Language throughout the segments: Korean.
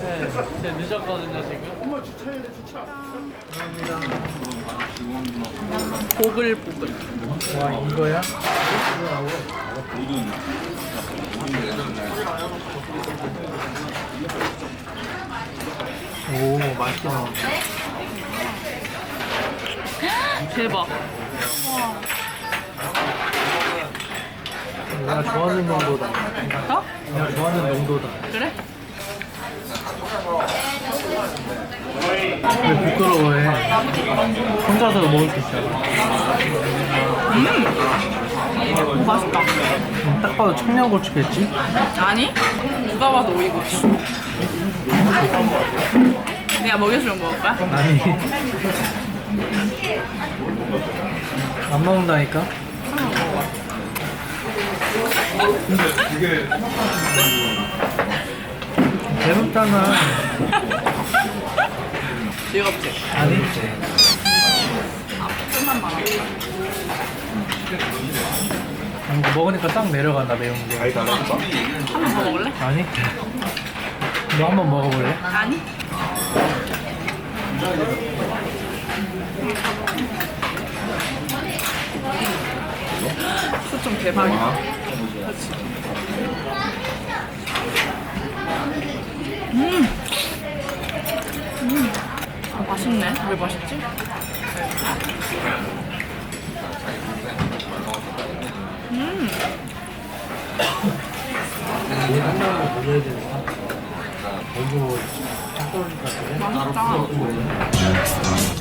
네, 제가 늦었거든요 지금. 보글보글. 와 이거야? 오 맛있게 나온다. 대박. 내가 좋아하는 농도다. 어? 내가 좋아하는 농도다. 그래? 왜 부끄러워해? 혼자서 먹을 수 있잖아. 오, 맛있다. 음, 딱 봐도 청양고추겠지? 아니? 누가 봐도 오이고추. 내가 먹여주면 먹을 거야? 아니. 안 먹는다니까? 배고프잖아. 즐겁지? 아니. 좀만 많아. 음, 이거 먹으니까 싹 내려간다 매운 게. 한번 더 먹을래? 아니? 너 한번 먹어볼래? 아니? 수좀 대박이다. 그렇지. 맛있네. 왜 맛있지? 음. 맛있다.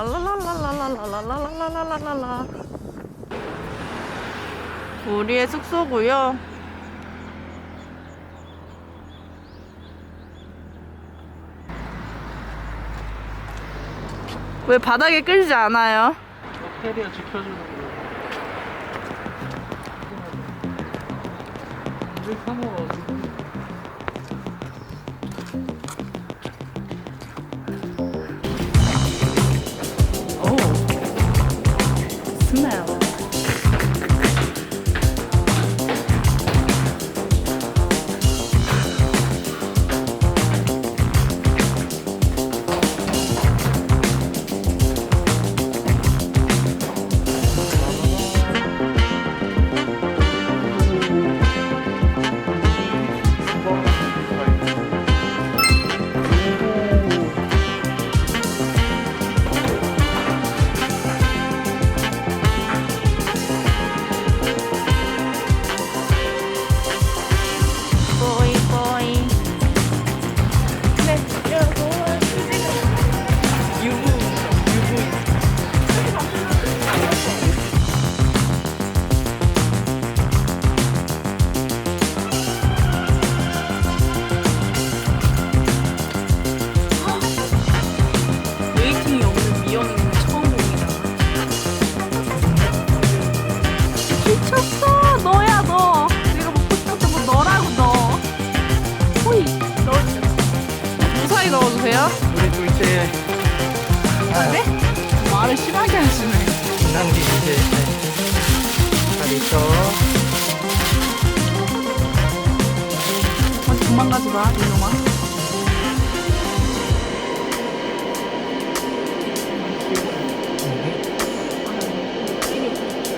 랄랄랄랄랄랄랄랄랄랄랄랄라. 우리의 숙소고요. 왜 바닥에 끌지 않아요? 캐리어 지켜주는 거. 우리 카메라 둘째 아, 네? 말을 심하게 하시네 남기 이제 잘 있어. 어디 도망가지 마 이놈아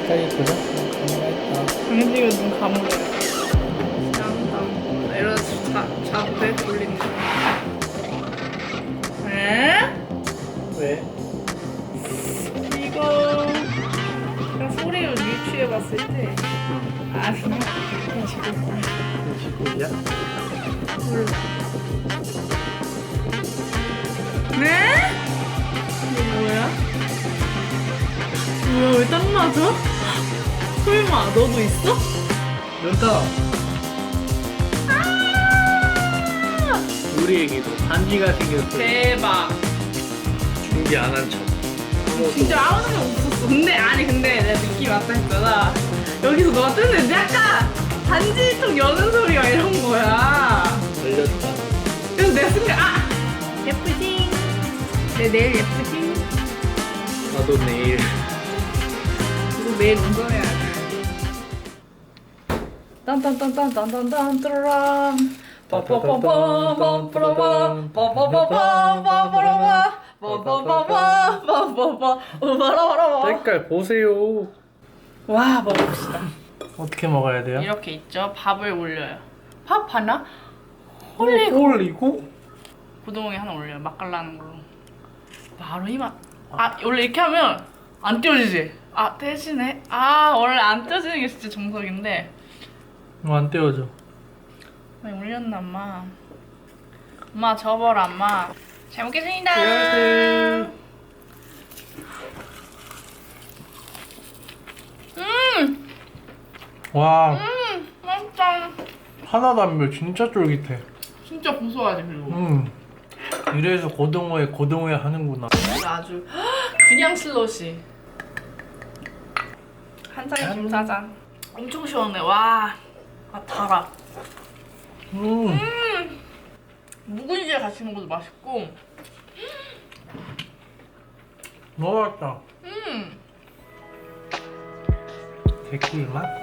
잘. 강진이가 눈 감으래 이러다 자, 자고 배 돌리는 왜? 이거 그냥 소리를 유추해 봤을 때 아니야 그냥 지금 지구야? 네? 이거 뭐야? 뭐야 왜딱 맞아? 설마 너도 있어? 연타. 우리에게도 반지가 생겼어. 대박 준비 안 한 척. 진짜 아무 생각 없었어 근데 아니 근데 내가 느낌 왔다 했잖아 여기서 너가 뜨는데 약간 반지 통 여는 소리가 이런 거야 걸렸다. 그래서 내가 순간 아 예쁘지 내 내일 예쁘지 나도 내일. 이거 매일 운동해야 돼. 딴딴딴딴딴딴딴 뚜라람 빠빠빠빰 빠빠라밤 빠빠빠빰 빠빠라밤 빠 빠빠빰 빠빠빠 우바라바라바 색깔 보세요. 와 먹읍시다 어떻게 먹어야 돼요? 이렇게 있죠 밥을 올려요 밥 하나? 올리고 올리고? 고등어에 하나 올려요 맛깔나는 걸로 바로 이 맛 아 원래 이렇게 하면 안 띄워지지 아 대신에 아 원래 안 띄워지는 게 진짜 정석인데 뭐안 떼어져. 많이 올렸나 엄마 엄마 접어라 엄마 잘 먹겠습니다 네. 음! 와 음! 맛있다 매워. 진짜 쫄깃해. 진짜 고소하지 그리고 음. 이래서 고등어에 고등어에 하는구나. 아주 그냥 슬러시 한 잔에 김사장 엄청 시원해 와 아, 달아 음. 묵은 지에 같이 먹어도 맛있고 너무 맛있다. 음 개꿀 맛?